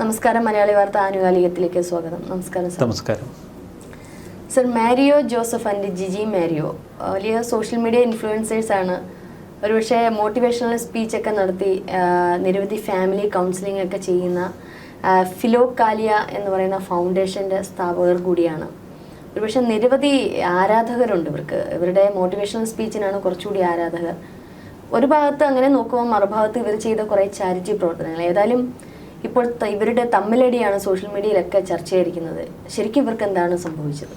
നമസ്കാരം മലയാളി വാർത്ത ആനുകാലികത്തിലേക്ക് സ്വാഗതം. നമസ്കാരം സർ. നമസ്കാരം. സർ മാരിയോ ജോസഫ് ആൻഡ് ജിജി മാരിയോ വലിയ സോഷ്യൽ മീഡിയ ഇൻഫ്ലുവൻസേഴ്സ് ആണ്. ഒരുപക്ഷെ മോട്ടിവേഷണൽ സ്പീച്ചൊക്കെ നടത്തി നിരവധി ഫാമിലി കൗൺസിലിംഗ് ഒക്കെ ചെയ്യുന്ന ഫിലോ കാലിയ എന്ന് പറയുന്ന ഫൗണ്ടേഷന്റെ സ്ഥാപകർ കൂടിയാണ്. ഒരുപക്ഷെ നിരവധി ആരാധകരുണ്ട് ഇവർക്ക്. ഇവരുടെ മോട്ടിവേഷണൽ സ്പീച്ചിനാണ് കുറച്ചുകൂടി ആരാധകർ. ഒരു ഭാഗത്ത് അങ്ങനെ നോക്കുമ്പോൾ മറുഭാഗത്ത് ഇവർ ചെയ്ത കുറേ ചാരിറ്റി പ്രവർത്തനങ്ങൾ. ഏതായാലും ഇപ്പോൾ ഇവരുടെ തമ്മിലടിയാണ് സോഷ്യൽ മീഡിയയിലൊക്കെ ചർച്ചയായിരിക്കുന്നത് ശരിക്കും ഇവർക്ക് എന്താണ് സംഭവിച്ചത്?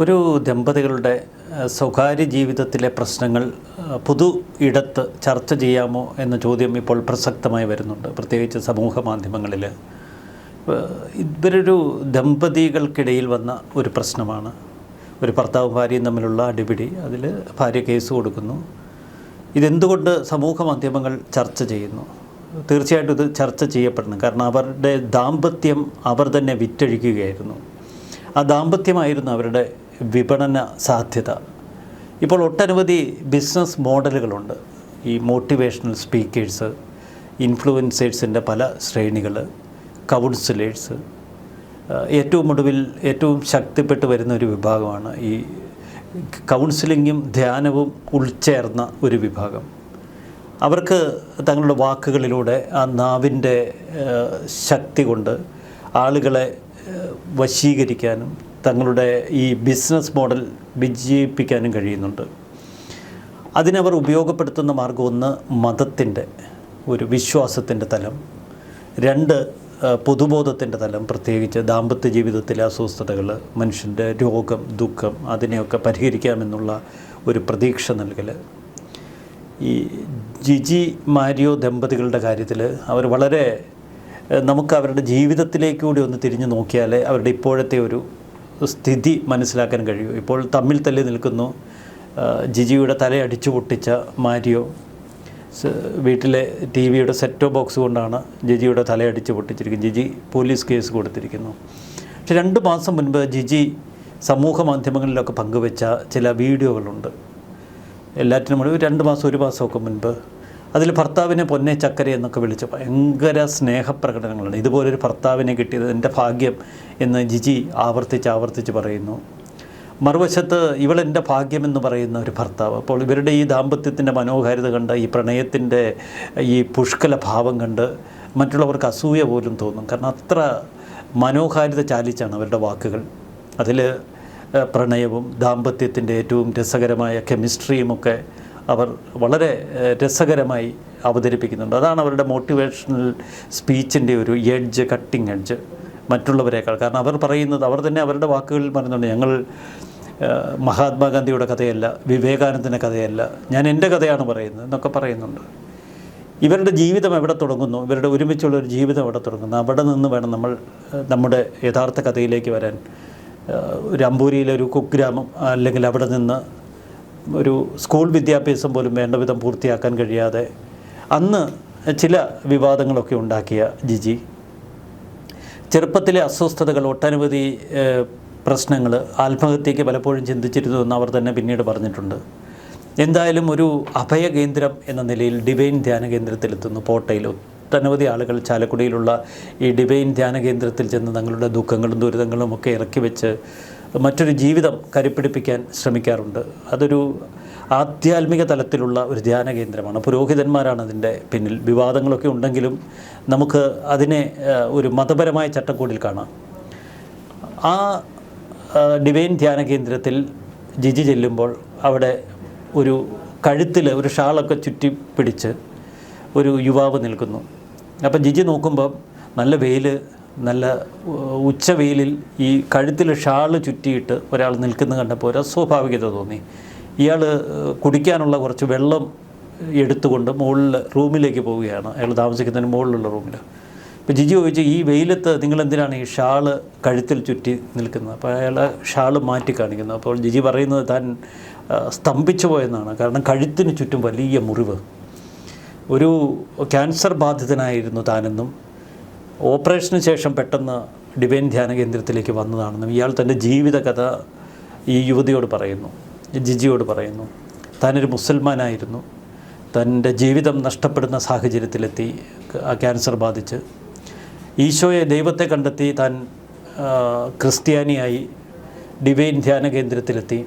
ഒരു ദമ്പതികളുടെ സ്വകാര്യ ജീവിതത്തിലെ പ്രശ്നങ്ങൾ പൊതു ഇടത്ത് ചർച്ച ചെയ്യാമോ എന്ന ചോദ്യം ഇപ്പോൾ പ്രസക്തമായി വരുന്നുണ്ട്. പ്രത്യേകിച്ച് സമൂഹ മാധ്യമങ്ങളിൽ ഇവരൊരു ദമ്പതികൾക്കിടയിൽ വന്ന ഒരു പ്രശ്നമാണ്. ഒരു ഭർത്താവും ഭാര്യയും തമ്മിലുള്ള അടിപിടി അതിൽ ഭാര്യ കേസ് കൊടുക്കുന്നു. ഇതെന്തുകൊണ്ട് സമൂഹ മാധ്യമങ്ങൾ ചർച്ച ചെയ്യുന്നു? തീർച്ചയായിട്ടും ഇത് ചർച്ച ചെയ്യപ്പെടണം. കാരണം അവരുടെ ദാമ്പത്യം അവർ തന്നെ വിറ്റഴിക്കുകയായിരുന്നു. ആ ദാമ്പത്യമായിരുന്നു അവരുടെ വിപണന സാധ്യത. ഇപ്പോൾ ഒട്ടനവധി ബിസിനസ് മോഡലുകളുണ്ട്. ഈ മോട്ടിവേഷണൽ സ്പീക്കേഴ്സ് ഇൻഫ്ലുവൻസേഴ്സിന്റെ പല ശ്രേണികൾ കൗൺസിലേഴ്സ്. ഏറ്റവും ഒടുവിൽ ഏറ്റവും ശക്തിപ്പെട്ട് വരുന്ന ഒരു വിഭാഗമാണ് ഈ കൗൺസിലിങ്ങും ധ്യാനവും ഉൾച്ചേർന്ന ഒരു വിഭാഗം. അവർക്ക് തങ്ങളുടെ വാക്കുകളിലൂടെ ആ നാവിന്റെ ശക്തി കൊണ്ട് ആളുകളെ വശീകരിക്കാനും തങ്ങളുടെ ഈ ബിസിനസ് മോഡൽ വിജയിപ്പിക്കാനും കഴിയുന്നുണ്ട്. അതിനവർ ഉപയോഗപ്പെടുത്തുന്ന മാർഗം ഒന്ന് മതത്തിന്റെ ഒരു വിശ്വാസത്തിന്റെ തലം രണ്ട് പൊതുബോധത്തിന്റെ തലം പ്രത്യേകിച്ച് ദാമ്പത്യ ജീവിതത്തിലെ അസ്വസ്ഥതകൾ മനുഷ്യന്റെ രോഗം ദുഃഖം അതിനെയൊക്കെ പരിഹരിക്കാമെന്നുള്ള ഒരു പ്രതീക്ഷ നൽകൽ ഈ ജിജി മാരിയോ ദമ്പതികളുടെ കാര്യത്തിൽ അവർ വളരെ നമുക്ക് അവരുടെ ജീവിതത്തിലേക്ക് കൂടി ഒന്ന് തിരിഞ്ഞു നോക്കിയാൽ അവരുടെ ഇപ്പോഴത്തെ ഒരു സ്ഥിതി മനസ്സിലാക്കാൻ കഴിയും. ഇപ്പോൾ തമ്മിൽ തല്ലി നിൽക്കുന്നു ജിജിയുടെ തലയടിച്ചു പൊട്ടിച്ച മാരിയോ. വീട്ടിലെ ടി വിയുടെ സെറ്റോ ബോക്സ് കൊണ്ടാണ് ജിജിയുടെ തലയടിച്ച് പൊട്ടിച്ചിരിക്കുന്നത്. ജിജി പോലീസ് കേസ് കൊടുത്തിരിക്കുന്നു. പക്ഷെ രണ്ട് മാസം മുൻപ് ജിജി സമൂഹ മാധ്യമങ്ങളിലൊക്കെ പങ്കുവെച്ച ചില വീഡിയോകളുണ്ട്. എല്ലാറ്റിനും മുമ്പ് രണ്ട് മാസം ഒരു മാസമൊക്കെ മുൻപ് അതിൽ ഭർത്താവിനെ പൊന്നെ ചക്കര എന്നൊക്കെ വിളിച്ച് ഭയങ്കര സ്നേഹപ്രകടനങ്ങളാണ് ഇതുപോലൊരു ഭർത്താവിനെ കിട്ടിയത് എന്റെ ഭാഗ്യം എന്ന് ജിജി ആവർത്തിച്ച് ആവർത്തിച്ച് പറയുന്നു. മറുവശത്ത് ഇവളെന്റെ ഭാഗ്യമെന്ന് പറയുന്ന ഒരു ഭർത്താവ്. അപ്പോൾ ഇവരുടെ ഈ ദാമ്പത്യത്തിന്റെ മനോഹാരിത കണ്ട് ഈ പ്രണയത്തിന്റെ ഈ പുഷ്കല ഭാവം കണ്ട് മറ്റുള്ളവർക്ക് അസൂയ പോലും തോന്നും. കാരണം അത്ര മനോഹാരിത ചാലിച്ചാണ് അവരുടെ വാക്കുകൾ. അതിൽ പ്രണയവും ദാമ്പത്യത്തിന്റെ ഏറ്റവും രസകരമായ കെമിസ്ട്രിയുമൊക്കെ അവർ വളരെ രസകരമായി അവതരിപ്പിക്കുന്നുണ്ട്. അതാണ് അവരുടെ മോട്ടിവേഷണൽ സ്പീച്ചിന്റെ ഒരു എഡ്ജ് കട്ടിങ് എഡ്ജ് മറ്റുള്ളവരെക്കാൾ. കാരണം അവർ പറയുന്നത് അവർ തന്നെ അവരുടെ വാക്കുകളിൽ പറയുന്നുണ്ട് ഞങ്ങൾ മഹാത്മാഗാന്ധിയുടെ കഥയല്ല വിവേകാനന്ദന്റെ കഥയല്ല ഞാൻ എന്റെ കഥയാണ് പറയുന്നത് എന്നൊക്കെ പറയുന്നുണ്ട്. ഇവരുടെ ജീവിതം എവിടെ തുടങ്ങുന്നു? ഇവരുടെ ഒരുമിച്ചുള്ള ഒരു ജീവിതം എവിടെ തുടങ്ങുന്നു? അവിടെ നിന്ന് വേണം നമ്മൾ നമ്മുടെ യഥാർത്ഥ കഥയിലേക്ക് വരാൻ ഒരു അമ്പൂരിയിലെ ഒരു കുഗ്രാമം അല്ലെങ്കിൽ അവിടെ നിന്ന് ഒരു സ്കൂൾ വിദ്യാഭ്യാസം പോലും വേണ്ട വിധം പൂർത്തിയാക്കാൻ കഴിയാതെ അന്ന് ചില വിവാദങ്ങളൊക്കെ ഉണ്ടാക്കിയ ജിജി. ചെറുപ്പത്തിലെ അസ്വസ്ഥതകൾ ഒട്ടനവധി പ്രശ്നങ്ങൾ ആത്മഹത്യയ്ക്ക് പലപ്പോഴും ചിന്തിച്ചിരുന്നു എന്ന് അവർ തന്നെ പിന്നീട് പറഞ്ഞിട്ടുണ്ട്. എന്തായാലും ഒരു അഭയകേന്ദ്രം എന്ന നിലയിൽ ഡിവൈൻ ധ്യാന കേന്ദ്രത്തിലെത്തുന്നു പോട്ടയിൽ ഒട്ടനവധി ആളുകൾ ചാലക്കുടിയിലുള്ള ഈ ഡിവൈൻ ധ്യാന കേന്ദ്രത്തിൽ ചെന്ന് തങ്ങളുടെ ദുഃഖങ്ങളും ദുരിതങ്ങളും ഒക്കെ ഇറക്കി വെച്ച് മറ്റൊരു ജീവിതം കരുപ്പിടിപ്പിക്കാൻ ശ്രമിക്കാറുണ്ട്. അതൊരു ആധ്യാത്മിക തലത്തിലുള്ള ഒരു ധ്യാന കേന്ദ്രമാണ്. പുരോഹിതന്മാരാണ് അതിന്റെ പിന്നിൽ. വിവാദങ്ങളൊക്കെ ഉണ്ടെങ്കിലും നമുക്ക് അതിനെ ഒരു മതപരമായ ചട്ടക്കൂടിൽ കാണാം. ആ ഡിവൈൻ ധ്യാന കേന്ദ്രത്തിൽ ജിജി ചെല്ലുമ്പോൾ അവിടെ ഒരു കഴുത്തിൽ ഒരു ഷാളൊക്കെ ചുറ്റി പിടിച്ച് ഒരു യുവാവ് നിൽക്കുന്നു. അപ്പം ജിജി നോക്കുമ്പോൾ നല്ല വെയിൽ നല്ല ഉച്ച വെയിലിൽ ഈ കഴുത്തിൽ ഷാൾ ചുറ്റിയിട്ട് ഒരാൾ നിൽക്കുന്ന കണ്ടപ്പോൾ ഒരു അസ്വാഭാവികത തോന്നി. ഇയാൾ കുടിക്കാനുള്ള കുറച്ച് വെള്ളം എടുത്തുകൊണ്ട് മുകളിൽ റൂമിലേക്ക് പോവുകയാണ്. അയാൾ താമസിക്കുന്നതിന് മുകളിലുള്ള റൂമിൽ. അപ്പോൾ ജിജി ചോദിച്ചു ഈ വെയിലത്ത് നിങ്ങളെന്തിനാണ് ഈ ഷാൾ കഴുത്തിൽ ചുറ്റി നിൽക്കുന്നത്? അപ്പോൾ അയാൾ ഷാൾ മാറ്റി കാണിക്കുന്നു. അപ്പോൾ ജിജി പറയുന്നത് താൻ സ്തംഭിച്ചു പോയെന്നാണ്. കാരണം കഴുത്തിന് ചുറ്റും വലിയ മുറിവ്. ഒരു ക്യാൻസർ ബാധിതനായിരുന്നു താനെന്നും ഓപ്പറേഷന് ശേഷം പെട്ടെന്ന് ഡിവൈൻ ധ്യാന കേന്ദ്രത്തിലേക്ക് വന്നതാണെന്നും ഇയാൾ തന്റെ ജീവിതകഥ ഈ യുവതിയോട് പറയുന്നു ജിജിയോട് പറയുന്നു. താനൊരു മുസൽമാനായിരുന്നു. തന്റെ ജീവിതം നഷ്ടപ്പെടുന്ന സാഹചര്യത്തിലെത്തി ക്യാൻസർ ബാധിച്ച് ഈശോയെ ദൈവത്തെ കണ്ടെത്തി താൻ ക്രിസ്ത്യാനിയായി ഡിവൈൻ ധ്യാന കേന്ദ്രത്തിലെത്തി.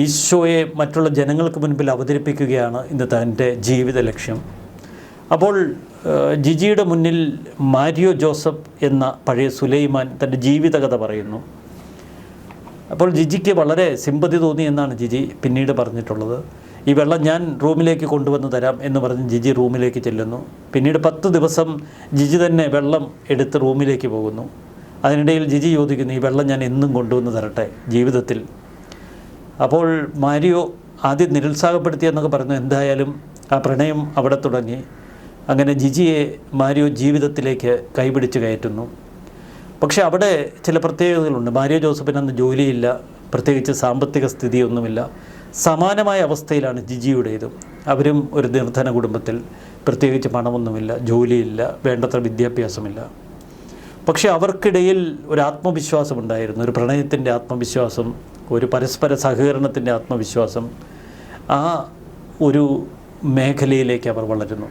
ഈശോയെ മറ്റുള്ള ജനങ്ങൾക്ക് മുൻപിൽ അവതരിപ്പിക്കുകയാണ് ഇന്ന് തന്റെ ജീവിത ലക്ഷ്യം. അപ്പോൾ ജിജിയുടെ മുന്നിൽ മാരിയോ ജോസഫ് എന്ന പഴയ സുലൈമാൻ തന്റെ ജീവിതകഥ പറയുന്നു. അപ്പോൾ ജിജിക്ക് വളരെ സിമ്പതി തോന്നി എന്നാണ് ജിജി പിന്നീട് പറഞ്ഞിട്ടുള്ളത്. ഈ വെള്ളം ഞാൻ റൂമിലേക്ക് കൊണ്ടുവന്ന് തരാം എന്ന് പറഞ്ഞ് ജിജി റൂമിലേക്ക് ചെല്ലുന്നു. പിന്നീട് പത്ത് ദിവസം ജിജി തന്നെ വെള്ളം എടുത്ത് റൂമിലേക്ക് പോകുന്നു. അതിനിടയിൽ ജിജി ചോദിക്കുന്നു ഈ വെള്ളം ഞാൻ എന്നും കൊണ്ടുവന്ന് തരട്ടെ ജീവിതത്തിൽ? അപ്പോൾ മാരിയോ ആദ്യം നിരുത്സാഹപ്പെടുത്തി എന്നൊക്കെ പറഞ്ഞു. എന്തായാലും ആ പ്രണയം അവിടെ തുടങ്ങി. അങ്ങനെ ജിജിയെ മാരിയോ ജീവിതത്തിലേക്ക് കൈപിടിച്ച് കയറ്റുന്നു. പക്ഷേ അവിടെ ചില പ്രത്യേകതകളുണ്ട്. മാരിയോ ജോസഫിന് അന്ന് ജോലിയില്ല. പ്രത്യേകിച്ച് സാമ്പത്തിക സ്ഥിതിയൊന്നുമില്ല. സമാനമായ അവസ്ഥയിലാണ് ജിജിയുടേതും. അവരും ഒരു നിർധന കുടുംബത്തിൽ. പ്രത്യേകിച്ച് പണമൊന്നുമില്ല. ജോലിയില്ല. വേണ്ടത്ര വിദ്യാഭ്യാസമില്ല. പക്ഷേ അവർക്കിടയിൽ ഒരു ആത്മവിശ്വാസമുണ്ടായിരുന്നു. ഒരു പ്രണയത്തിന്റെ ആത്മവിശ്വാസം ഒരു പരസ്പര സഹകരണത്തിന്റെ ആത്മവിശ്വാസം ആ ഒരു മേഖലയിലേക്ക് അവർ വളരുന്നു.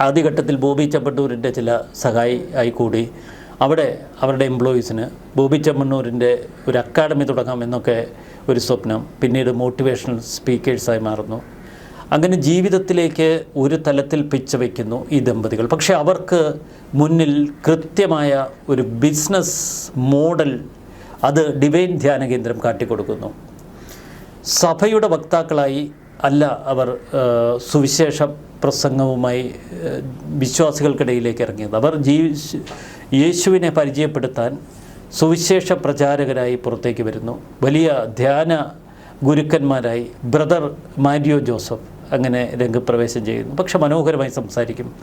ആദ്യഘട്ടത്തിൽ ബോബി ചമ്മണ്ണൂരിന്റെ ചില സഹായി ആയിക്കൂടി. കൂടി അവിടെ അവരുടെ എംപ്ലോയീസിന് ബോബി ചെമ്മണ്ണൂരിന്റെ ഒരു അക്കാഡമി തുടങ്ങാം എന്നൊക്കെ ഒരു സ്വപ്നം പിന്നീട് മോട്ടിവേഷണൽ സ്പീക്കേഴ്സായി മാറുന്നു. അങ്ങനെ ജീവിതത്തിലേക്ക് ഒരു തലത്തിൽ പിച്ച വയ്ക്കുന്നു ഈ ദമ്പതികൾ. പക്ഷേ അവർക്ക് മുന്നിൽ കൃത്യമായ ഒരു ബിസിനസ് മോഡൽ അത് ഡിവൈൻ ധ്യാന കേന്ദ്രം കാട്ടിക്കൊടുക്കുന്നു. സഭയുടെ വക്താക്കളായി അല്ല അവർ സുവിശേഷ പ്രസംഗവുമായി വിശ്വാസികൾക്കിടയിലേക്ക് ഇറങ്ങിയത്. അവർ ജീ യേശുവിനെ പരിചയപ്പെടുത്താൻ സുവിശേഷ പ്രചാരകരായി പുറത്തേക്ക് വരുന്നു. വലിയ ധ്യാന ഗുരുക്കന്മാരായി ബ്രദർ മാരിയോ ജോസഫ് അങ്ങനെ രംഗപ്രവേശം ചെയ്യുന്നു. പക്ഷെ മനോഹരമായി സംസാരിക്കും.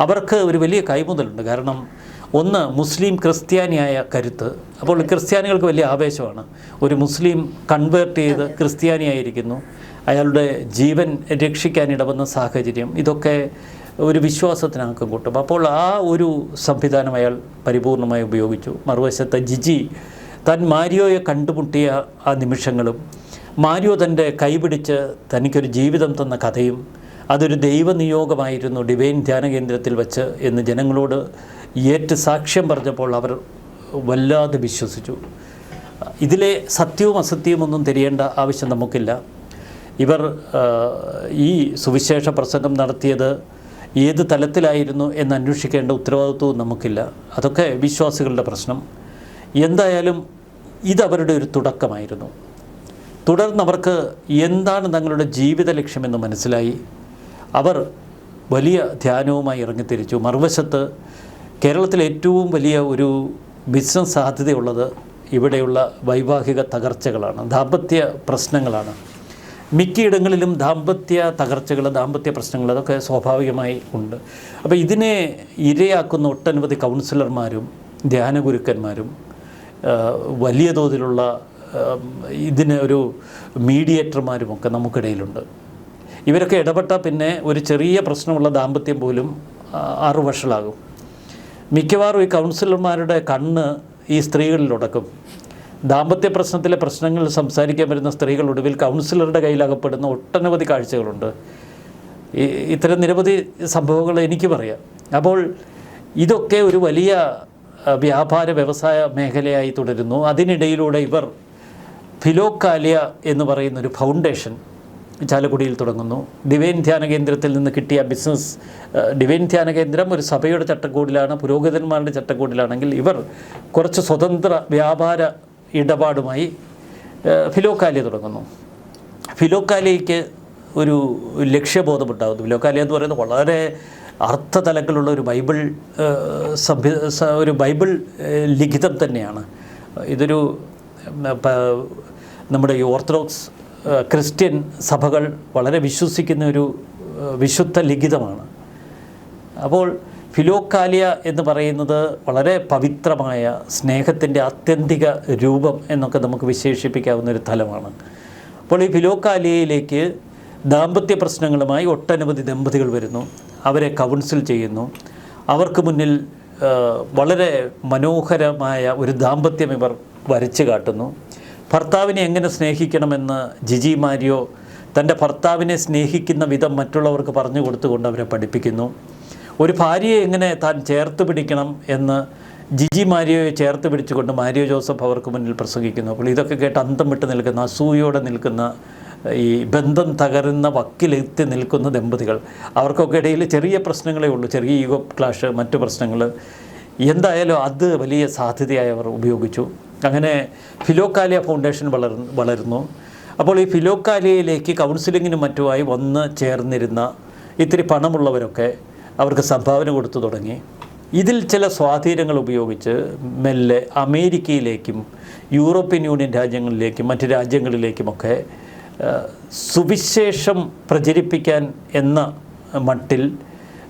അവർക്ക് ഒരു വലിയ കൈമുതലുണ്ട്. കാരണം ഒന്ന് മുസ്ലിം ക്രിസ്ത്യാനിയായ കരുത്ത്. അപ്പോൾ ക്രിസ്ത്യാനികൾക്ക് വലിയ ആവേശമാണ്. ഒരു മുസ്ലിം കൺവേർട്ട് ചെയ്ത് ക്രിസ്ത്യാനിയായിരിക്കുന്നു. അയാളുടെ ജീവൻ രക്ഷിക്കാനിടവന്ന സാഹചര്യം ഇതൊക്കെ ഒരു വിശ്വാസത്തിനാക്കം കൂട്ടും. അപ്പോൾ ആ ഒരു സംവിധാനം അയാൾ പരിപൂർണമായി ഉപയോഗിച്ചു. മറുവശത്ത് ജിജി തൻ മാരിയോയെ കണ്ടുമുട്ടിയ ആ നിമിഷങ്ങളും മാരിയോ തന്റെ കൈപിടിച്ച് തനിക്കൊരു ജീവിതം തന്ന കഥയും അതൊരു ദൈവനിയോഗമായിരുന്നു ഡിവൈൻ ധ്യാന കേന്ദ്രത്തിൽ വച്ച് എന്ന് ജനങ്ങളോട് ഏറ്റ് സാക്ഷ്യം പറഞ്ഞപ്പോൾ അവർ വല്ലാതെ വിശ്വസിച്ചു. ഇതിലെ സത്യവും അസത്യവും ഒന്നും തിരിയേണ്ട ആവശ്യം നമുക്കില്ല. ഇവർ ഈ സുവിശേഷ പ്രസംഗം നടത്തിയത് ഏത് തലത്തിലായിരുന്നു എന്ന് അന്വേഷിക്കേണ്ട ഉത്തരവാദിത്വവും നമുക്കില്ല. അതൊക്കെ വിശ്വാസികളുടെ പ്രശ്നം. എന്തായാലും ഇതവരുടെ ഒരു തുടക്കമായിരുന്നു. തുടർന്ന് അവർക്ക് എന്താണ് തങ്ങളുടെ ജീവിത ലക്ഷ്യമെന്ന് മനസ്സിലായി. അവർ വലിയ ധ്യാനവുമായി ഇറങ്ങിത്തിരിച്ചു. മറുവശത്ത് കേരളത്തിലെ ഏറ്റവും വലിയ ഒരു ബിസിനസ് സാധ്യതയുള്ളത് ഇവിടെയുള്ള വൈവാഹിക തകർച്ചകളാണ് ദാമ്പത്യ പ്രശ്നങ്ങളാണ്. മിക്കയിടങ്ങളിലും ദാമ്പത്യ തകർച്ചകൾ ദാമ്പത്യ പ്രശ്നങ്ങൾ അതൊക്കെ സ്വാഭാവികമായി ഉണ്ട്. അപ്പോൾ ഇതിനെ ഇരയാക്കുന്ന ഒട്ടനവധി കൗൺസിലർമാരും ധ്യാനഗുരുക്കന്മാരും വലിയ തോതിലുള്ള ഇതിന് ഒരു മീഡിയേറ്റർമാരുമൊക്കെ നമുക്കിടയിലുണ്ട്. ഇവരൊക്കെ ഇടപെട്ടാൽ പിന്നെ ഒരു ചെറിയ പ്രശ്നമുള്ള ദാമ്പത്യം പോലും ആ, ആറു വഷളാകും മിക്കവാറും ഈ കൗൺസിലർമാരുടെ കണ്ണ് ഈ സ്ത്രീകളിലുടക്കും ദാമ്പത്യ പ്രശ്നത്തിലെ പ്രശ്നങ്ങൾ സംസാരിക്കാൻ വരുന്ന സ്ത്രീകൾ ഒടുവിൽ കൗൺസിലറുടെ കയ്യിലകപ്പെടുന്ന ഒട്ടനവധി കാഴ്ചകളുണ്ട്. ഇത്തരം നിരവധി സംഭവങ്ങൾ എനിക്കും അറിയാം. അപ്പോൾ ഇതൊക്കെ ഒരു വലിയ വ്യാപാര വ്യവസായ മേഖലയായി തുടരുന്നു. അതിനിടയിലൂടെ ഇവർ ഫിലോക്കാലിയ എന്ന് പറയുന്നൊരു ഫൗണ്ടേഷൻ ചാലക്കുടിയിൽ തുടങ്ങുന്നു. ദിവേൻ ധ്യാന കേന്ദ്രത്തിൽ നിന്ന് കിട്ടിയ ബിസിനസ് ഡിവേൻ ധ്യാന കേന്ദ്രം ഒരു സഭയുടെ ചട്ടക്കൂടിലാണ് പുരോഹിതന്മാരുടെ ചട്ടക്കൂടിലാണെങ്കിൽ ഇവർ കുറച്ച് സ്വതന്ത്ര വ്യാപാര ഇടപാടുമായി ഫിലോക്കാലി തുടങ്ങുന്നു. ഫിലോക്കാലിയയ്ക്ക് ഒരു ലക്ഷ്യബോധമുണ്ടാകുന്നു. ഫിലോക്കാലിയ എന്ന് പറയുന്നത് വളരെ അർത്ഥതലങ്ങളുള്ള ഒരു ബൈബിൾ സഭ്യ ഒരു ബൈബിൾ ലിഖിതം തന്നെയാണ്. ഇതൊരു നമ്മുടെ ഈ ഓർത്തഡോക്സ് ക്രിസ്ത്യൻ സഭകൾ വളരെ വിശ്വസിക്കുന്ന ഒരു വിശുദ്ധ ലിഖിതമാണ്. അപ്പോൾ ഫിലോക്കാലിയ എന്ന് പറയുന്നത് വളരെ പവിത്രമായ സ്നേഹത്തിന്റെ ആത്യന്തിക രൂപം എന്നൊക്കെ നമുക്ക് വിശേഷിപ്പിക്കാവുന്ന ഒരു തലമാണ്. അപ്പോൾ ഈ ഫിലോക്കാലിയയിലേക്ക് ദാമ്പത്യ പ്രശ്നങ്ങളുമായി ഒട്ടനവധി ദമ്പതികൾ വരുന്നു. അവരെ കൗൺസിൽ ചെയ്യുന്നു. അവർക്ക് മുന്നിൽ വളരെ മനോഹരമായ ഒരു ദാമ്പത്യം ഇവർ വരച്ചു കാട്ടുന്നു. ഭർത്താവിനെ എങ്ങനെ സ്നേഹിക്കണമെന്ന് ജിജി മാരിയോ തന്റെ ഭർത്താവിനെ സ്നേഹിക്കുന്ന വിധം മറ്റുള്ളവർക്ക് പറഞ്ഞു കൊടുത്തുകൊണ്ട് അവരെ പഠിപ്പിക്കുന്നു. ഒരു ഭാര്യയെ എങ്ങനെ താൻ ചേർത്ത് പിടിക്കണം എന്ന് ജിജി മാരിയോയെ ചേർത്ത് പിടിച്ചുകൊണ്ട് മാരിയോ ജോസഫ് അവർക്ക് മുന്നിൽ പ്രസംഗിക്കുന്നു. അപ്പോൾ ഇതൊക്കെ കേട്ട് അന്തം വിട്ട് നിൽക്കുന്ന അസൂയോടെ നിൽക്കുന്ന ഈ ബന്ധം തകരുന്ന വക്കിലെത്തി നിൽക്കുന്ന ദമ്പതികൾ. അവർക്കൊക്കെ ഇടയിൽ ചെറിയ പ്രശ്നങ്ങളേ ഉള്ളൂ. ചെറിയ ഈഗോ ക്ലാഷ് മറ്റു പ്രശ്നങ്ങൾ. എന്തായാലും അത് വലിയ സാധ്യതയായി അവർ ഉപയോഗിച്ചു. അങ്ങനെ ഫിലോക്കാലിയ ഫൗണ്ടേഷൻ വളർ വളരുന്നു. അപ്പോൾ ഈ ഫിലോക്കാലിയയിലേക്ക് കൗൺസിലിങ്ങിനും മറ്റുമായി വന്ന് ചേർന്നിരുന്ന ഇത്തിരി പണമുള്ളവരൊക്കെ അവർക്ക് സംഭാവന കൊടുത്തു തുടങ്ങി. ഇതിൽ ചില സ്വാധീനങ്ങൾ ഉപയോഗിച്ച് മെല്ലെ അമേരിക്കയിലേക്കും യൂറോപ്യൻ യൂണിയൻ രാജ്യങ്ങളിലേക്കും മറ്റ് രാജ്യങ്ങളിലേക്കുമൊക്കെ സുവിശേഷം പ്രചരിപ്പിക്കാൻ എന്ന മട്ടിൽ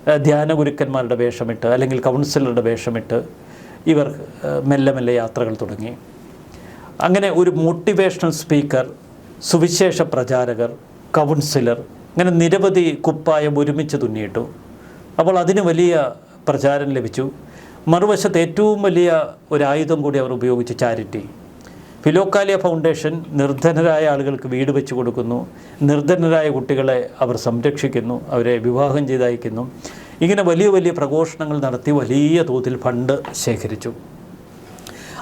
ധ്യാന ധ്യാനഗുരുക്കന്മാരുടെ വേഷമിട്ട് അല്ലെങ്കിൽ കൗൺസിലറുടെ വേഷമിട്ട് ഇവർ മെല്ലെ മെല്ലെ യാത്രകൾ തുടങ്ങി. അങ്ങനെ ഒരു മോട്ടിവേഷണൽ സ്പീക്കർ സുവിശേഷ പ്രചാരകർ കൗൺസിലർ അങ്ങനെ നിരവധി കുപ്പായം ഒരുമിച്ച് തുന്നിയിട്ടു. അപ്പോൾ അതിന് വലിയ പ്രചാരം ലഭിച്ചു. മറുവശത്ത് ഏറ്റവും വലിയ ഒരു ആയുധം കൂടി അവർ ഉപയോഗിച്ച് ചാരിറ്റി. ഫിലോക്കാലിയ ഫൗണ്ടേഷൻ നിർധനരായ ആളുകൾക്ക് വീട് വെച്ച് കൊടുക്കുന്നു. നിർധനരായ കുട്ടികളെ അവർ സംരക്ഷിക്കുന്നു. അവരെ വിവാഹം ചെയ്തയക്കുന്നു. ഇങ്ങനെ വലിയ വലിയ പ്രഘോഷണങ്ങൾ നടത്തി വലിയ തോതിൽ ഫണ്ട് ശേഖരിച്ചു.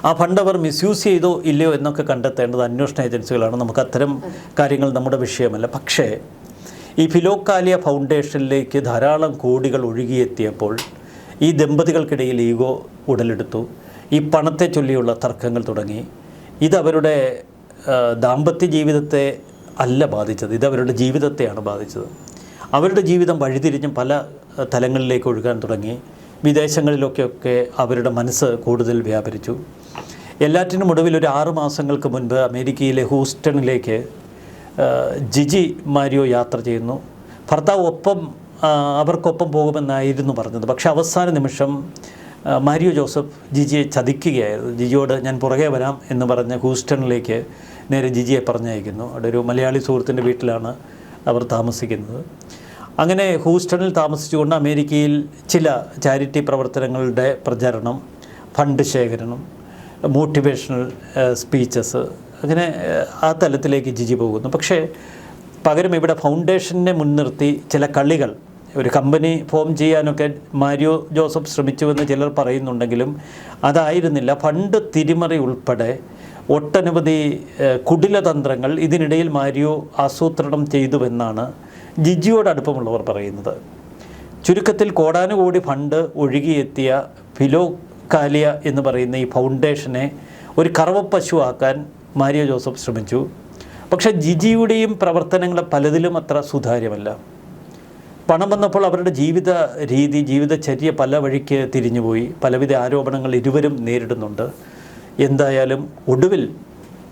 ആ ഫണ്ട് അവർ മിസ്യൂസ് ചെയ്തോ ഇല്ലയോ എന്നൊക്കെ കണ്ടെത്തേണ്ടത് അന്വേഷണ ഏജൻസികളാണ്. നമുക്ക് അത്തരം കാര്യങ്ങൾ നമ്മുടെ വിഷയമല്ല. പക്ഷേ ഈ ഫിലോക്കാലിയ ഫൗണ്ടേഷനിലേക്ക് ധാരാളം കോടികൾ ഒഴുകിയെത്തിയപ്പോൾ ഈ ദമ്പതികൾക്കിടയിൽ ഈഗോ ഉടലെടുത്തു. ഈ പണത്തെ ചൊല്ലിയുള്ള തർക്കങ്ങൾ തുടങ്ങി. ഇതവരുടെ ദാമ്പത്യ ജീവിതത്തെ അല്ല ബാധിച്ചത്. ഇതവരുടെ ജീവിതത്തെയാണ് ബാധിച്ചത്. അവരുടെ ജീവിതം വഴിതിരിഞ്ഞും പല തലങ്ങളിലേക്ക് ഒഴുകാൻ തുടങ്ങി. വിദേശങ്ങളിലൊക്കെയൊക്കെ അവരുടെ മനസ്സ് കൂടുതൽ വ്യാപരിച്ചു. എല്ലാറ്റിനും ഒടുവിൽ ഒരു ആറു മാസങ്ങൾക്ക് മുൻപ് അമേരിക്കയിലെ ഹൂസ്റ്റണിലേക്ക് ജിജി മാരിയോ യാത്ര ചെയ്യുന്നു. ഭർത്താവ് ഒപ്പം അവർക്കൊപ്പം പോകുമെന്നായിരുന്നു പറഞ്ഞത്. പക്ഷേ അവസാന നിമിഷം മാരിയോ ജോസഫ് ജിജിയെ ചതിക്കുകയായിരുന്നു. ജിജിയോട് ഞാൻ പുറകെ വരാം എന്ന് പറഞ്ഞ് ഹൂസ്റ്റണിലേക്ക് നേരെ ജിജിയെ പറഞ്ഞയക്കുന്നു. അവിടെ ഒരു മലയാളി സുഹൃത്തിന്റെ വീട്ടിലാണ് അവർ താമസിക്കുന്നത്. അങ്ങനെ ഹൂസ്റ്റണിൽ താമസിച്ചുകൊണ്ട് അമേരിക്കയിൽ ചില ചാരിറ്റി പ്രവർത്തനങ്ങളുടെ പ്രചരണം ഫണ്ട് ശേഖരണം മോട്ടിവേഷണൽ സ്പീച്ചസ് അങ്ങനെ ആ തലത്തിലേക്ക് ജിജി പോകുന്നു. പക്ഷേ പകരം ഇവിടെ ഫൗണ്ടേഷനെ മുൻനിർത്തി ചില കളികൾ ഒരു കമ്പനി ഫോം ചെയ്യാനൊക്കെ മാരിയോ ജോസഫ് ശ്രമിച്ചുവെന്ന് ചിലർ പറയുന്നുണ്ടെങ്കിലും അതായിരുന്നില്ല. ഫണ്ട് തിരിമറി ഉൾപ്പെടെ ഒട്ടനവധി കുടിലതന്ത്രങ്ങൾ ഇതിനിടയിൽ മാരിയോ ആസൂത്രണം ചെയ്തുവെന്നാണ് ജിജിയോട് അടുപ്പമുള്ളവർ പറയുന്നത് ചുരുക്കത്തിൽ കോടാനുകോടി ഫണ്ട് ഒഴുകിയെത്തിയ ഫിലോ കാലിയ എന്ന് പറയുന്ന ഈ ഫൗണ്ടേഷനെ ഒരു കറവപ്പശുവാക്കാൻ മാരിയോ ജോസഫ് ശ്രമിച്ചു. പക്ഷേ ജിജിയുടെയും പ്രവർത്തനങ്ങൾ പലതിലും അത്ര സുതാര്യമല്ല. പണം വന്നപ്പോൾ അവരുടെ ജീവിത രീതി ജീവിതചര്യ പല വഴിക്ക് തിരിഞ്ഞുപോയി. പലവിധ ആരോപണങ്ങൾ ഇരുവരും നേരിടുന്നുണ്ട്. എന്തായാലും ഒടുവിൽ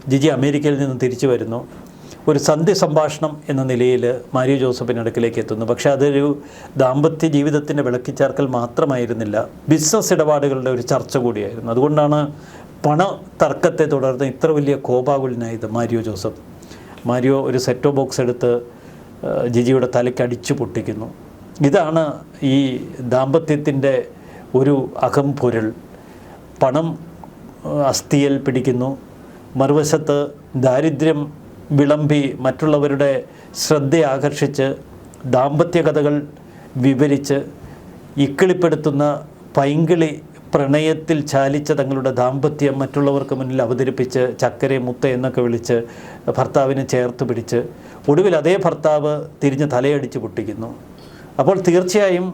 ജിജി അമേരിക്കയിൽ നിന്ന് തിരിച്ചു വരുന്നു. ഒരു സന്ധ്യ സംഭാഷണം എന്ന നിലയിൽ മാരി ജോസഫിന്റെ അടുക്കിലേക്ക് എത്തുന്നു. പക്ഷേ അതൊരു ദാമ്പത്യ ജീവിതത്തിന്റെ വിളക്കിച്ചേർക്കൽ മാത്രമായിരുന്നില്ല. ബിസിനസ് ഇടപാടുകളുടെ ഒരു ചർച്ച കൂടിയായിരുന്നു. അതുകൊണ്ടാണ് പണ തർക്കത്തെ തുടർന്ന് ഇത്ര വലിയ കോപാകുലനായത് മാരിയോ ജോസഫ്. മാരിയോ ഒരു സെറ്റോ ബോക്സ് എടുത്ത് ജിജിയുടെ തലയ്ക്ക് അടിച്ചു പൊട്ടിക്കുന്നു. ഇതാണ് ഈ ദാമ്പത്യത്തിന്റെ ഒരു അകംപൊരുൾ പണം അസ്ഥിയിൽ പിടിക്കുന്നു. മറുവശത്ത് ദാരിദ്ര്യം വിളമ്പി മറ്റുള്ളവരുടെ ശ്രദ്ധ ആകർഷിച്ച് ദാമ്പത്യ കഥകൾ വിവരിച്ച് ഇക്കിളിപ്പെടുത്തുന്ന പൈങ്കിളി പ്രണയത്തിൽ ചാലിച്ച തങ്ങളുടെ ദാമ്പത്യം മറ്റുള്ളവർക്ക് മുന്നിൽ അവതരിപ്പിച്ച് ചക്കരെ മുത്ത എന്നൊക്കെ വിളിച്ച് ഭർത്താവിനെ ചേർത്ത് പിടിച്ച് ഒടുവിൽ അതേ ഭർത്താവ് തിരിഞ്ഞ് തലയടിച്ച് പൊട്ടിക്കുന്നു. അപ്പോൾ തീർച്ചയായും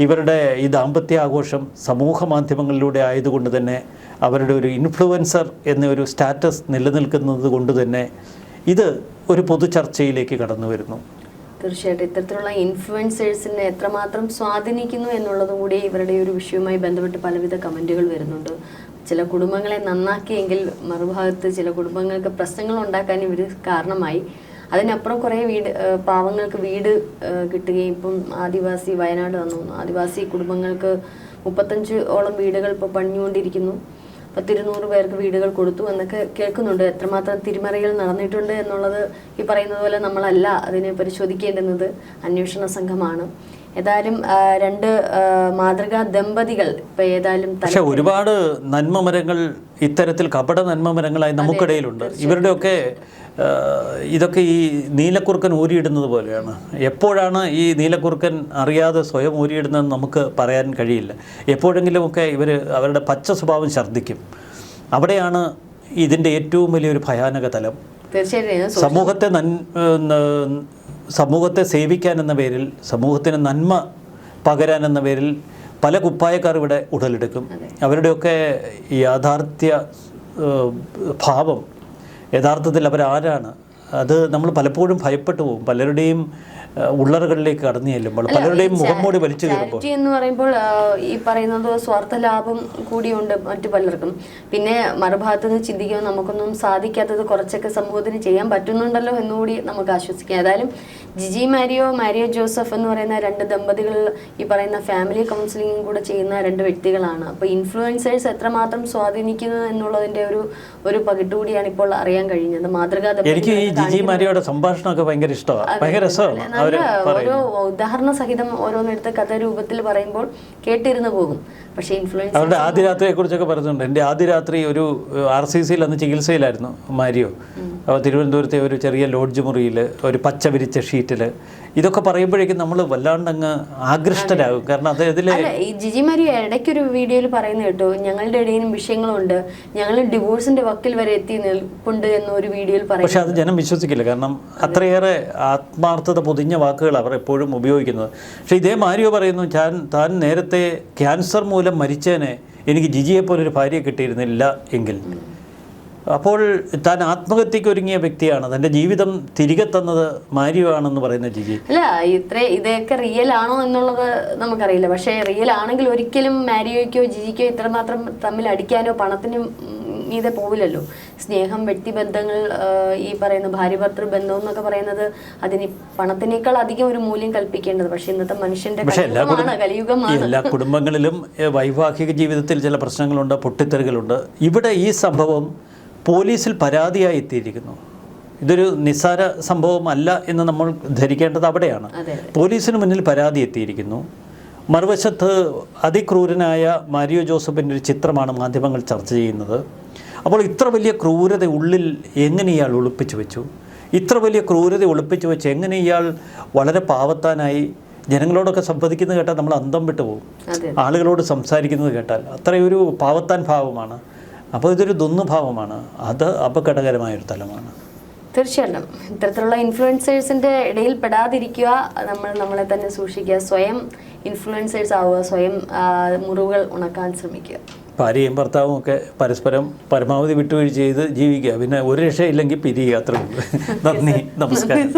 ഇവരുടെ ഈ ദാമ്പത്യ ആഘോഷം സമൂഹ മാധ്യമങ്ങളിലൂടെ ആയതുകൊണ്ട് തന്നെ അവരുടെ ഒരു ഇൻഫ്ലുവൻസർ എന്നൊരു സ്റ്റാറ്റസ് നിലനിൽക്കുന്നത് കൊണ്ട് തന്നെ ഇത് ഒരു പൊതു ചർച്ചയിലേക്ക് കടന്നു വരുന്നു. തീർച്ചയായിട്ടും ഇത്തരത്തിലുള്ള ഇൻഫ്ലുവൻസേഴ്സിനെ എത്രമാത്രം സ്വാധീനിക്കുന്നു എന്നുള്ളതും കൂടി ഇവരുടെ ഒരു വിഷയവുമായി ബന്ധപ്പെട്ട് പലവിധ കമന്റുകൾ വരുന്നുണ്ട്. ചില കുടുംബങ്ങളെ നന്നാക്കിയെങ്കിൽ മറുഭാഗത്ത് ചില കുടുംബങ്ങൾക്ക് പ്രശ്നങ്ങൾ ഉണ്ടാക്കാൻ ഇവർ കാരണമായി. അതിനപ്പുറം കുറേ വീട് പാവങ്ങൾക്ക് വീട് കിട്ടുകയും ഇപ്പം ആദിവാസി വയനാട് വന്നു. ആദിവാസി കുടുംബങ്ങൾക്ക് മുപ്പത്തഞ്ച് ഓളം വീടുകൾ ഇപ്പോൾ പണിഞ്ഞുകൊണ്ടിരിക്കുന്നു. പത്തിരുന്നൂറ് പേർക്ക് വീടുകൾ കൊടുത്തു എന്നൊക്കെ കേൾക്കുന്നുണ്ട്. എത്രമാത്രം തിരിമറികൾ നടന്നിട്ടുണ്ട് എന്നുള്ളത് ഈ പറയുന്നത് പോലെ നമ്മളല്ല അതിനെ പരിശോധിക്കേണ്ടുന്നത്. അന്വേഷണ സംഘമാണ്. ഏതായാലും രണ്ട് മാതൃകാ ദമ്പതികൾ ഇപ്പൊ ഏതായാലും പക്ഷെ ഒരുപാട് നന്മമരങ്ങൾ ഇത്തരത്തിൽ കപട നന്മമരങ്ങളായി നമുക്കിടയിലുണ്ട്. ഇവരുടെയൊക്കെ ഇതൊക്കെ ഈ നീലക്കുറുക്കൻ ഊരിയിടുന്നത് പോലെയാണ്. എപ്പോഴാണ് ഈ നീലക്കുറുക്കൻ അറിയാതെ സ്വയം ഊരിയിടുന്നതെന്ന് നമുക്ക് പറയാൻ കഴിയില്ല. എപ്പോഴെങ്കിലുമൊക്കെ ഇവർ അവരുടെ പച്ച സ്വഭാവം ഛർദ്ദിക്കും. അവിടെയാണ് ഇതിന്റെ ഏറ്റവും വലിയൊരു ഭയാനക തലം. സമൂഹത്തെ നൻ സമൂഹത്തെ സേവിക്കാൻ എന്ന പേരിൽ സമൂഹത്തിന് നന്മ പകരാൻ എന്ന പേരിൽ പല കുപ്പായക്കാർ ഇവിടെ ഉടലെടുക്കും. അവരുടെയൊക്കെ യാഥാർത്ഥ്യ ഭാവം യഥാർത്ഥത്തിൽ അവരാരാണ് അത് നമ്മൾ പലപ്പോഴും ഭയപ്പെട്ടു പോകും. പലരുടെയും ഉള്ളറകളിലേക്ക് കടന്നു ചെല്ലുമ്പോൾ പലരുടെയും മുഖം മൂടി വലിച്ചു കയറുമ്പോൾ. എന്ന് പറയുമ്പോൾ ഈ പറയുന്നത് സ്വാർത്ഥ ലാഭം കൂടിയുണ്ട് മറ്റു പലർക്കും. പിന്നെ മറുഭാഗത്ത് നിന്ന് ചിന്തിക്കുമ്പോൾ നമുക്കൊന്നും സാധിക്കാത്തത് കുറച്ചൊക്കെ സമൂഹത്തിന് ചെയ്യാൻ പറ്റുന്നുണ്ടല്ലോ എന്നുകൂടി നമുക്ക് ആശ്വസിക്കാം. ഏതായാലും ജിജി മാരിയോ മാരിയോ ജോസഫ് എന്ന് പറയുന്ന രണ്ട് ദമ്പതികൾ ഈ പറയുന്ന ഫാമിലി കൗൺസിലിംഗും കൂടെ ചെയ്യുന്ന രണ്ട് വ്യക്തികളാണ്. അപ്പോൾ ഇൻഫ്ലുവൻസേഴ്സ് എത്രമാത്രം സ്വാധീനിക്കുന്നു എന്നുള്ളതിന്റെ ഒരു ഒരു പകിട്ടുകൂടിയാണ് ഇപ്പോൾ അറിയാൻ കഴിഞ്ഞത്. മാതൃകാ എനിക്ക് ഈ ജിജി മാരിയുടെ സംഭാഷണമൊക്കെ ഭയങ്കര ഇഷ്ടമാണ്. ഭയങ്കര രസമാണ്. ഓരോ ഉദാഹരണ സഹിതം ഓരോന്നെടുത്ത് കഥ രൂപത്തിൽ പറയുമ്പോൾ കേട്ടിരുന്നു പോകും. പക്ഷേ ഇൻഫ്ലുവൻസ് അവരുടെ ആദ്യ രാത്രിയെ കുറിച്ചൊക്കെ പറയുന്നുണ്ട്. എന്റെ ആദ്യ രാത്രി ഒരു ആർ സി സിയിൽ അന്ന് ചികിത്സയിലായിരുന്നു മാരിയോ. അപ്പോൾ തിരുവനന്തപുരത്തെ ഒരു ചെറിയ ലോഡ്ജ് മുറിയിൽ ഒരു പച്ച വിരിച്ച ഷീറ്റിൽ ഇതൊക്കെ പറയുമ്പോഴേക്കും നമ്മൾ വല്ലാണ്ടങ്ങ് ആകൃഷ്ടരാകും. കാരണം അത് ഇതിലെ ഈ ജിജി മാരി ഇടയ്ക്കൊരു വീഡിയോയിൽ പറയുന്നത് കേട്ടോ ഞങ്ങളുടെ ഇടയിലും വിഷയങ്ങളുണ്ട്. ഞങ്ങൾ ഡിവോഴ്സിന്റെ വക്കിൽ വരെ എത്തി നിൽപ്പുണ്ട് എന്നൊരു വീഡിയോയിൽ പറയും പക്ഷെ അത് ജനം വിശ്വസിക്കില്ല. കാരണം അത്രയേറെ ആത്മാർത്ഥത പൊതിഞ്ഞ വാക്കുകൾ അവർ എപ്പോഴും ഉപയോഗിക്കുന്നത്. പക്ഷേ ഇതേ മാരിയോ പറയുന്നു ഞാൻ താൻ നേരത്തെ ക്യാൻസർ മൂലം മരിച്ചേനെ എനിക്ക് ജിജിയെ പോലൊരു ഭാര്യയെ കിട്ടിയിരുന്നില്ല എങ്കിൽ. അപ്പോൾ താൻ ആത്മഹത്യക്ക് ഒരുങ്ങിയ വ്യക്തിയാണ്. തന്റെ ജീവിതം തിരികെ തന്നത് മാരിയോ ആണെന്ന് പറയുന്ന ജിജി. അല്ല ഇത്ര ഇതൊക്കെ റിയൽ ആണോ എന്നുള്ളത് നമുക്കറിയില്ല. പക്ഷേ റിയൽ ആണെങ്കിൽ ഒരിക്കലും മാരിയോയ്ക്കോ ജിജിക്കോ ഇത്രമാത്രം തമ്മിൽ അടിക്കാനോ പണത്തിന് മീതെ പോവില്ലല്ലോ. സ്നേഹം വ്യക്തിബന്ധങ്ങൾ ഈ പറയുന്ന ഭാര്യ ഭർത്തൃ ബന്ധം എന്നൊക്കെ പറയുന്നത് അതിന് പണത്തിനേക്കാൾ അധികം ഒരു മൂല്യം കൽപ്പിക്കേണ്ടത്. പക്ഷെ ഇന്നത്തെ മനുഷ്യന്റെ കലിയുഗമാണ് കലിയുഗമാണ്. എല്ലാ കുടുംബങ്ങളിലും വൈവാഹിക ജീവിതത്തിൽ ചില പ്രശ്നങ്ങളുണ്ട് പൊട്ടിത്തെറികളുണ്ട്. ഇവിടെ ഈ സംഭവം പോലീസിൽ പരാതിയായി എത്തിയിരിക്കുന്നു. ഇതൊരു നിസ്സാര സംഭവമല്ല എന്ന് നമ്മൾ ധരിക്കേണ്ടത് അവിടെയാണ്. പോലീസിന് മുന്നിൽ പരാതി എത്തിയിരിക്കുന്നു. മറുവശത്ത് അതിക്രൂരനായ മാരിയോ ജോസഫിന്റെ ഒരു ചിത്രമാണ് മാധ്യമങ്ങൾ ചർച്ച ചെയ്യുന്നത്. അപ്പോൾ ഇത്ര വലിയ ക്രൂരത ഉള്ളിൽ എങ്ങനെ ഇയാൾ ഒളിപ്പിച്ചു വെച്ചു? ഇത്ര വലിയ ക്രൂരത ഒളിപ്പിച്ചു വെച്ച് എങ്ങനെ ഇയാൾ വളരെ പാവത്താനായി ജനങ്ങളോടൊക്കെ സംവദിക്കുന്നത് കേട്ടാൽ നമ്മൾ അന്തം വിട്ടു പോകും. ആളുകളോട് സംസാരിക്കുന്നത് കേട്ടാൽ അത്രയൊരു പാവത്താൻ ഭാവമാണ്. അപ്പോൾ ഇതൊരു ദുന്നുഭാവമാണ് അത് അപകടകരമായൊരു തലമാണ്. തീർച്ചയായിട്ടും. ഇത്തരത്തിലുള്ള ഇൻഫ്ലുവൻസേഴ്സിന്റെ ഇടയിൽ പെടാതിരിക്കുക നമ്മൾ നമ്മളെ തന്നെ സൂക്ഷിക്കുക സ്വയം ഇൻഫ്ലുവൻസേഴ്സ് ആവുക സ്വയം മുറിവുകൾ ഉണക്കാൻ ശ്രമിക്കുക. ഭാര്യയും ഭർത്താവും ഒക്കെ പരസ്പരം പരമാവധി വിട്ടുവീഴ്ച ചെയ്ത് ജീവിക്കുക. പിന്നെ ഒരു രക്ഷയില്ലെങ്കിൽ പിരിയുക. അത്രയുള്ളൂ നന്ദി. നമസ്കാരം.